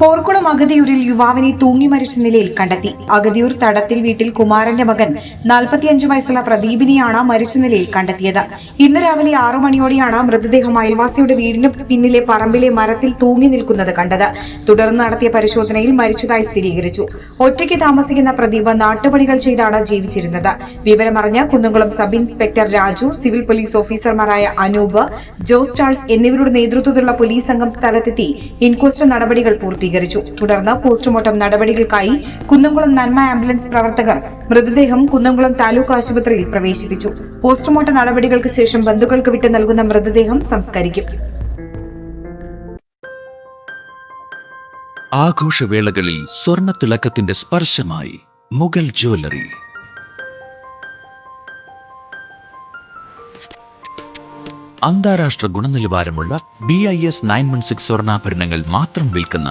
പോർക്കുളം അഗതിയൂരിൽ യുവാവിനെ തൂങ്ങി മരിച്ച നിലയിൽ കണ്ടെത്തി. അഗതിയൂർ തടത്തിൽ വീട്ടിൽ കുമാരന്റെ മകൻ നാൽപ്പത്തിയഞ്ച് വയസ്സുള്ള പ്രദീപിനെയാണ് മരിച്ച നിലയിൽ കണ്ടെത്തിയത്. ഇന്ന് രാവിലെ ആറു മണിയോടെയാണ് മൃതദേഹം അയൽവാസിയുടെ വീടിന് പിന്നിലെ പറമ്പിലെ മരത്തിൽ തൂങ്ങി നിൽക്കുന്നത് കണ്ടത്. തുടർന്ന് നടത്തിയ പരിശോധനയിൽ മരിച്ചതായി സ്ഥിരീകരിച്ചു. ഒറ്റയ്ക്ക് താമസിക്കുന്ന പ്രദീപ് നാട്ടുപണികൾ ചെയ്താണ് ജീവിച്ചിരുന്നത്. വിവരമറിഞ്ഞ് Kunnamkulam sub inspector Raju civil police ഓഫീസർമാരായ അനൂപ് ജോസ് ചാൾസ് എന്നിവരുടെ നേതൃത്വത്തിലുള്ള പോലീസ് സംഘം സ്ഥലത്തെത്തി ഇൻക്വസ്റ്റ് നടപടികൾ പൂർത്തീകരിച്ചു തുടർന്ന് പോസ്റ്റ്മോർട്ടം നടപടികൾക്കായി കുന്നംകുളം നന്മ ആംബുലൻസ് പ്രവർത്തകർ മൃതദേഹം കുന്നംകുളം താലൂക്ക് ആശുപത്രിയിൽ പ്രവേശിപ്പിച്ചു. പോസ്റ്റ്മോർട്ടം നടപടികൾക്ക് ശേഷം ബന്ധുക്കൾക്ക് വിട്ടു നൽകുന്ന മൃതദേഹം സംസ്കരിക്കും. ആഘോഷവേളകളിൽ സ്വർണ തിളക്കത്തിന്റെ സ്പർശമായി മുഗൾ ജ്വല്ലറി. അന്താരാഷ്ട്ര ഗുണനിലവാരമുള്ള B I S nine one six സ്വർണാഭരണങ്ങൾ മാത്രം വിൽക്കുന്ന